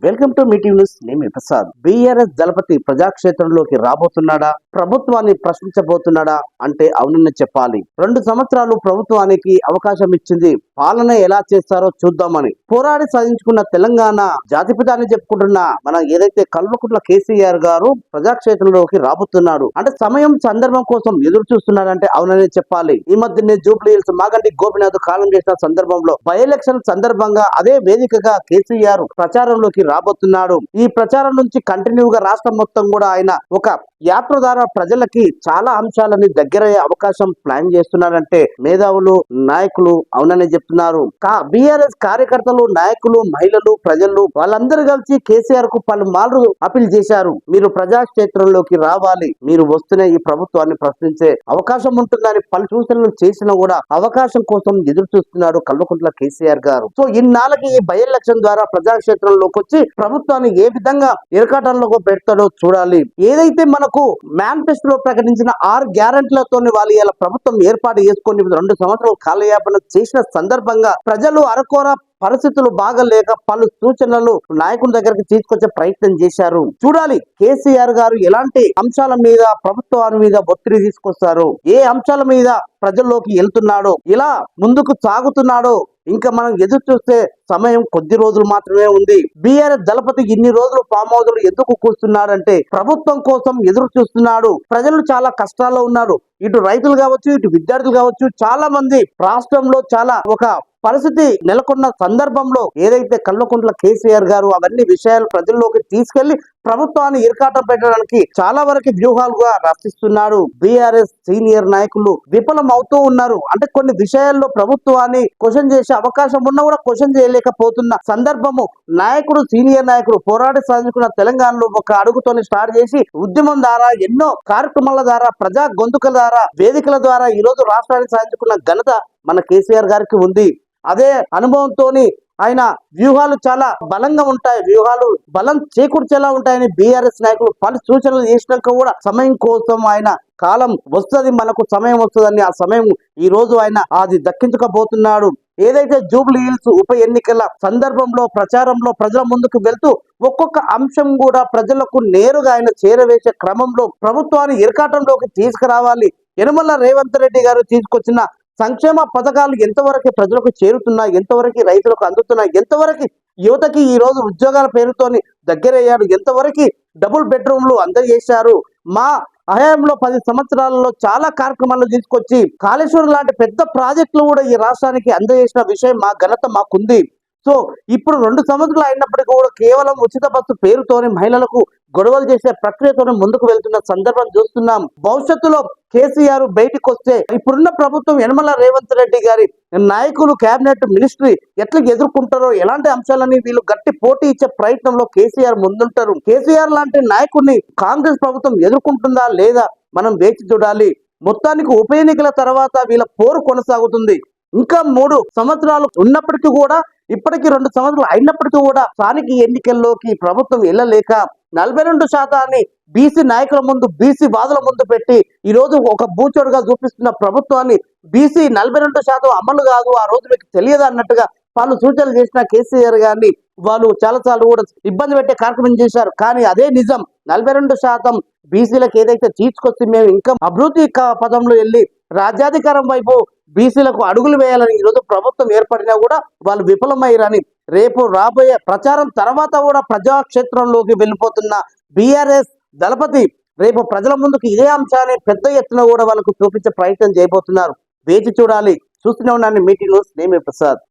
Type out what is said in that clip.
Welcome to meeting news నేను Prasad. BRS దళపతి ప్రజాక్షేత్రంలోకి రాబోతున్నాడా? ప్రభుత్వాన్ని ప్రశ్నించబోతున్నాడా అంటే అవునని చెప్పాలి. రెండు సంవత్సరాలు ప్రభుత్వానికి అవకాశం ఇచ్చింది. పాలన ఎలా చేస్తారో చూద్దామని. పోరాడి సాధించుకున్న తెలంగాణ జాతిపిత అని చెప్పుకుంటున్న మన ఏదైతే కల్వకుంట్ల కేసీఆర్ గారు ప్రజాక్షేత్రంలోకి రాబోతున్నాడు అంటే సమయం సందర్భం కోసం ఎదురు చూస్తున్నాడంటే అవునని చెప్పాలి. ఈ మధ్యనే జూబ్లీ హిల్స్ మాగంటి గోపినాథ్ కాలం చేసిన సందర్భంలో బై ఎలక్షన్ సందర్భంగా అదే వేదికగా కేసీఆర్ ప్రచారంలోకి రాబోతున్నాడు. ఈ ప్రచారం నుంచి కంటిన్యూ గా రాష్ట్రం మొత్తం కూడా ఆయన ఒక యాత్ర ద్వారా ప్రజలకి చాలా అంశాలని దగ్గరయ్యే అవకాశం ప్లాన్ చేస్తున్నారంటే మేధావులు నాయకులు అవునని చెప్తున్నారు. బీఆర్ఎస్ కార్యకర్తలు నాయకులు మహిళలు ప్రజలు వాళ్ళందరూ కలిసి కేసీఆర్కు పలుమార్లు అప్పీల్ చేశారు. మీరు ప్రజాక్షేత్రంలోకి రావాలి. మీరు వస్తున్న ఈ ప్రభుత్వాన్ని ప్రశ్నించే అవకాశం ఉంటుందని పలు సూచనలు చేసినా కూడా అవకాశం కోసం ఎదురు చూస్తున్నారు కల్వకుంట్ల కేసీఆర్ గారు. సో ఇన్నాళ్ళకి ఈ బై ఎలక్షన్ ద్వారా ప్రజాక్షేత్రంలోకి వచ్చి ప్రభుత్వాన్ని ఏ విధంగా ఇరకాటంలో పెడతాడో చూడాలి. ఏదైతే మనకు మేనిఫెస్టోలో ప్రకటించిన ఆరు గ్యారంటీలతో వాళ్ళు ఇలా ప్రభుత్వం ఏర్పాటు చేసుకొని రెండు సంవత్సరాలు కాలయాపన చేసిన సందర్భంగా ప్రజలు అరకోర పరిస్థితులు బాగలేక పలు సూచనలు నాయకుల దగ్గరికి తీసుకొచ్చే ప్రయత్నం చేశారు. చూడాలి కేసీఆర్ గారు ఎలాంటి అంశాల మీద ప్రభుత్వాల మీద ఒత్తిడి తీసుకొస్తారు. ఏ అంశాల మీద ప్రజల్లోకి వెళ్తున్నాడో ఇలా ముందుకు సాగుతున్నాడో ఇంకా మనం ఎదురు చూస్తే సమయం కొద్ది రోజులు మాత్రమే ఉంది. బీఆర్ఎస్ దళపతి ఇన్ని రోజులు ఫామ్ హౌస్ ఎందుకు కూర్చున్నారంటే ప్రభుత్వం కోసం ఎదురు చూస్తున్నాడు. ప్రజలు చాలా కష్టాల్లో ఉన్నారు. ఇటు రైతులు కావచ్చు ఇటు విద్యార్థులు కావచ్చు చాలా మంది రాష్ట్రంలో చాలా ఒక పరిస్థితి నెలకొన్న సందర్భంలో ఏదైతే కళ్ళకుంట్ల కేసీఆర్ గారు అవన్నీ విషయాలు ప్రజల్లోకి తీసుకెళ్ళి ప్రభుత్వాన్ని ఇరకాటం పెట్టడానికి చాలా వరకు వ్యూహాలుగా రచిస్తున్నారు బీఆర్ఎస్ సీనియర్ నాయకులు విఫలం అవుతూ ఉన్నారు. అంటే కొన్ని విషయాల్లో ప్రభుత్వాన్ని క్వశ్చన్ చేసే అవకాశం ఉన్నా కూడా క్వశ్చన్ చేయలేకపోతున్న సందర్భము నాయకుడు సీనియర్ నాయకుడు పోరాడి సాధించుకున్న తెలంగాణలో ఒక అడుగుతోని స్టార్ట్ చేసి ఉద్యమం ద్వారా ఎన్నో కార్యక్రమాల ద్వారా ప్రజా గొంతుకల ద్వారా వేదికల ద్వారా ఈ రోజు రాష్ట్రానికి సాధించుకున్న ఘనత మన కేసీఆర్ గారికి ఉంది. అదే అనుభవంతోని ఆయన వ్యూహాలు చాలా బలంగా ఉంటాయి. వ్యూహాలు బలం చేకూర్చేలా ఉంటాయని బీఆర్ఎస్ నాయకులు పలు సూచనలు చేసినాక కూడా సమయం కోసం ఆయన కాలం వస్తుంది మనకు సమయం వస్తుందని ఆ సమయం ఈ రోజు ఆయన అది దక్కించకపోతున్నాడు. ఏదైతే జూబ్లీ హిల్స్ ఉప ఎన్నికల సందర్భంలో ప్రచారంలో ప్రజల ముందుకు వెళ్తూ ఒక్కొక్క అంశం కూడా ప్రజలకు నేరుగా ఆయన చేరవేసే క్రమంలో ప్రభుత్వాన్ని ఇరకాటంలోకి తీసుకురావాలి యనమల రేవంత్ రెడ్డి గారు తీసుకొచ్చిన సంక్షేమ పథకాలు ఎంతవరకు ప్రజలకు చేరుతున్నాయి ఎంతవరకు రైతులకు అందుతున్నాయి ఎంతవరకు యువతకి ఈ రోజు ఉద్యోగాల పేరుతోని దగ్గరయ్యారు ఎంతవరకు డబుల్ బెడ్రూమ్లు అందజేశారు. మా హయాంలో పది సంవత్సరాలలో చాలా కార్యక్రమాలు తీసుకొచ్చి కాళేశ్వరం లాంటి పెద్ద ప్రాజెక్టులు కూడా ఈ రాష్ట్రానికి అందజేసిన విషయం మా ఘనత మాకుంది. సో ఇప్పుడు రెండు సంవత్సరాలు అయినప్పటికీ కూడా కేవలం ఉచిత బస్సు పేరుతోనే మహిళలకు గొడవలు చేసే ప్రక్రియతోనే ముందుకు వెళ్తున్న సందర్భం చూస్తున్నాం. భవిష్యత్తులో కేసీఆర్ బయటకు వస్తే ఇప్పుడున్న ప్రభుత్వం యనమల రేవంత్ రెడ్డి గారి నాయకులు కేబినెట్ మినిస్ట్రీ ఎట్లా ఎదుర్కొంటారో ఎలాంటి అంశాలని వీళ్ళు గట్టి పోటీ ఇచ్చే ప్రయత్నంలో కేసీఆర్ ముందుంటారు. కేసీఆర్ లాంటి నాయకుడిని కాంగ్రెస్ ప్రభుత్వం ఎదుర్కొంటుందా లేదా మనం వేచి చూడాలి. మొత్తానికి ఉప ఎన్నికల తర్వాత వీళ్ళ పోరు కొనసాగుతుంది. ఇంకా మూడు సంవత్సరాలు ఉన్నప్పటికీ కూడా ఇప్పటికి రెండు సంవత్సరాలు అయినప్పటికీ కూడా స్థానిక ఎన్నికల్లోకి ప్రభుత్వం వెళ్ళలేక నలభై రెండు శాతాన్ని బీసీ నాయకుల ముందు బీసీ వాదుల ముందు పెట్టి ఈ రోజు ఒక బూచోడుగా చూపిస్తున్న ప్రభుత్వాన్ని బీసీ నలభై రెండు శాతం అమలు కాదు ఆ రోజు మీకు తెలియదు అన్నట్టుగా వాళ్ళు సూచనలు చేసిన కేసీఆర్ గారిని వాళ్ళు చాలా సార్లు కూడా ఇబ్బంది పెట్టే కార్యక్రమం చేశారు. కానీ అదే నిజం నలభై రెండు శాతం బీసీలకు ఏదైతే తీసుకొచ్చి మేము ఇంకా అభివృద్ధి పదంలో వెళ్ళి రాజ్యాధికారం వైపు బీసీలకు అడుగులు వేయాలని ఈరోజు ప్రభుత్వం ఏర్పడినా కూడా వాళ్ళు విఫలమయ్యారని రేపు రాబోయే ప్రచారం తర్వాత కూడా ప్రజాక్షేత్రంలోకి వెళ్ళిపోతున్న బీఆర్ఎస్ దళపతి రేపు ప్రజల ముందుకు ఇదే అంశాన్ని పెద్ద ఎత్తున కూడా వాళ్ళకు చూపించే ప్రయత్నం చేయబోతున్నారు. వేచి చూడాలి. చూస్తూనే ఉన్నాను మీటింగ్ న్యూస్. ప్రసాద్.